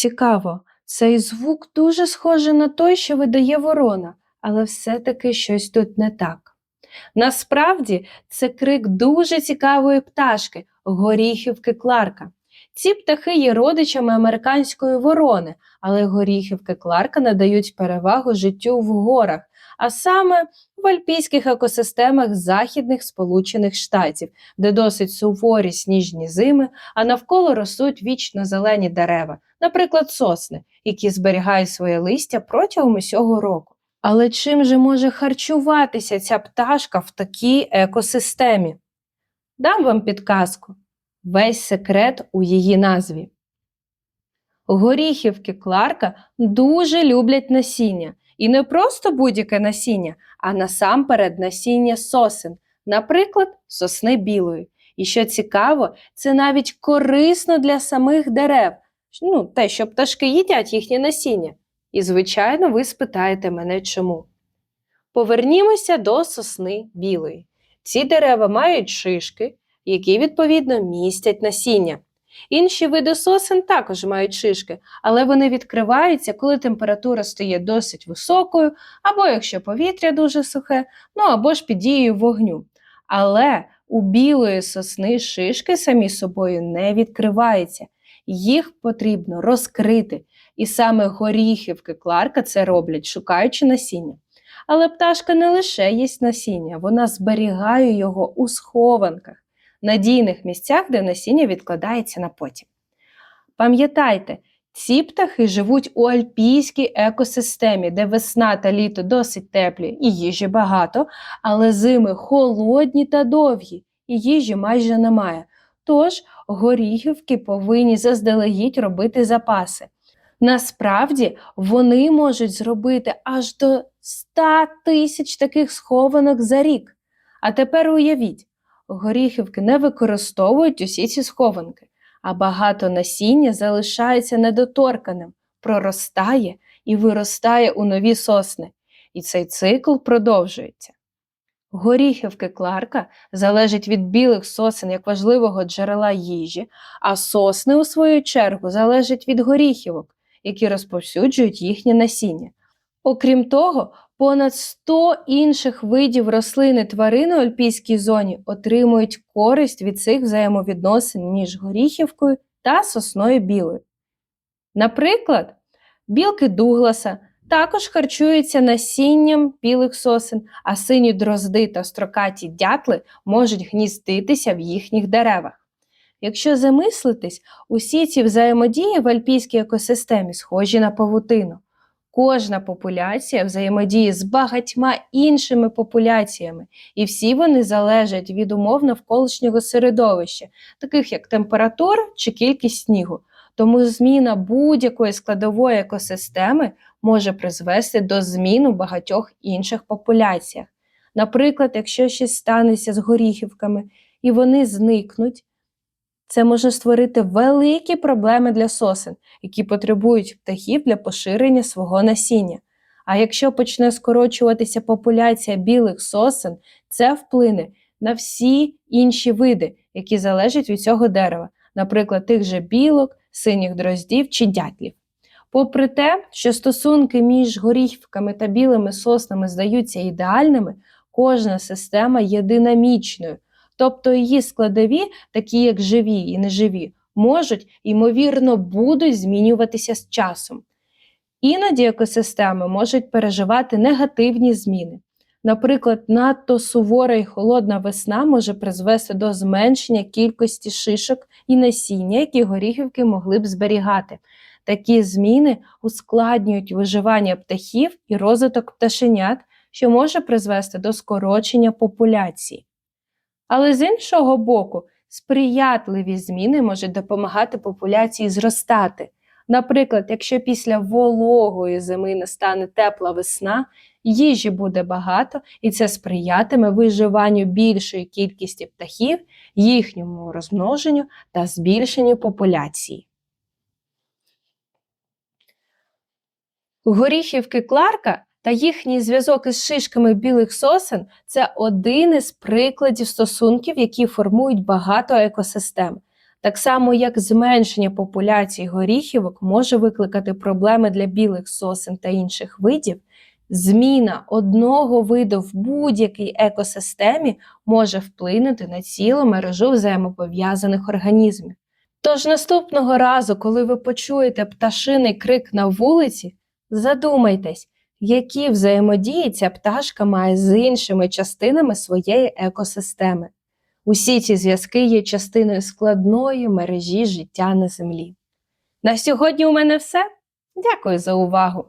Цікаво, цей звук дуже схожий на той, що видає ворона, але все-таки щось тут не так. Насправді це крик дуже цікавої пташки горіхівки Кларка. Ці птахи є родичами американської ворони, але горіхівки Кларка надають перевагу життю в горах, а саме в альпійських екосистемах західних Сполучених Штатів, де досить суворі сніжні зими, а навколо ростуть вічно зелені дерева, наприклад, сосни, які зберігають своє листя протягом усього року. Але чим же може харчуватися ця пташка в такій екосистемі? Дам вам підказку. Весь секрет у її назві. Горіхівки Кларка дуже люблять насіння. І не просто будь-яке насіння, а насамперед насіння сосен, наприклад, сосни білої. І що цікаво, це навіть корисно для самих дерев, ну, те, що пташки їдять їхнє насіння. І, звичайно, ви спитаєте мене чому. Повернімося до сосни білої. Ці дерева мають шишки, які, відповідно, містять насіння. Інші види сосен також мають шишки, але вони відкриваються, коли температура стає досить високою, або якщо повітря дуже сухе, ну або ж під дією вогню. Але у білої сосни шишки самі собою не відкриваються, їх потрібно розкрити. І саме горіхівки Кларка це роблять, шукаючи насіння. Але пташка не лише їсть насіння, вона зберігає його у схованках надійних місцях, де насіння відкладається на потім. Пам'ятайте, ці птахи живуть у альпійській екосистемі, де весна та літо досить теплі і їжі багато, але зими холодні та довгі, і їжі майже немає. Тож горіхівки повинні заздалегідь робити запаси. Насправді вони можуть зробити аж до 100 тисяч таких схованок за рік. А тепер уявіть, горіхівки не використовують усі ці схованки, а багато насіння залишається недоторканим, проростає і виростає у нові сосни. І цей цикл продовжується. Горіхівки Кларка залежать від білих сосен як важливого джерела їжі, а сосни, у свою чергу, залежать від горіхівок, які розповсюджують їхнє насіння. Окрім того, понад 100 інших видів рослин і тварин у альпійській зоні отримують користь від цих взаємовідносин між горіхівкою та сосною білою. Наприклад, білки Дугласа також харчуються насінням білих сосен, а сині дрозди та строкаті дятли можуть гніздитися в їхніх деревах. Якщо замислитись, усі ці взаємодії в альпійській екосистемі схожі на павутину. Кожна популяція взаємодіє з багатьма іншими популяціями, і всі вони залежать від умов навколишнього середовища, таких як температура чи кількість снігу. Тому зміна будь-якої складової екосистеми може призвести до змін у багатьох інших популяціях. Наприклад, якщо щось станеться з горіхівками і вони зникнуть, це може створити великі проблеми для сосен, які потребують птахів для поширення свого насіння. А якщо почне скорочуватися популяція білих сосен, це вплине на всі інші види, які залежать від цього дерева, наприклад, тих же білок, синіх дроздів чи дятлів. Попри те, що стосунки між горіхівками та білими соснами здаються ідеальними, кожна система є динамічною. Тобто її складові, такі як живі і неживі, можуть, ймовірно, будуть змінюватися з часом. Іноді екосистеми можуть переживати негативні зміни. Наприклад, надто сувора і холодна весна може призвести до зменшення кількості шишок і насіння, які горіхівки могли б зберігати. Такі зміни ускладнюють виживання птахів і розвиток пташенят, що може призвести до скорочення популяції. Але з іншого боку, сприятливі зміни можуть допомагати популяції зростати. Наприклад, якщо після вологої зими настане тепла весна, їжі буде багато, і це сприятиме виживанню більшої кількості птахів, їхньому розмноженню та збільшенню популяції. Горіхівки Кларка та їхній зв'язок із шишками білих сосен це один із прикладів стосунків, які формують багато екосистем. Так само, як зменшення популяції горіхівок може викликати проблеми для білих сосен та інших видів, зміна одного виду в будь-якій екосистемі може вплинути на цілу мережу взаємопов'язаних організмів. Тож наступного разу, коли ви почуєте пташиний крик на вулиці, задумайтесь, які взаємодії ця пташка має з іншими частинами своєї екосистеми. Усі ці зв'язки є частиною складної мережі життя на землі. На сьогодні у мене все. Дякую за увагу!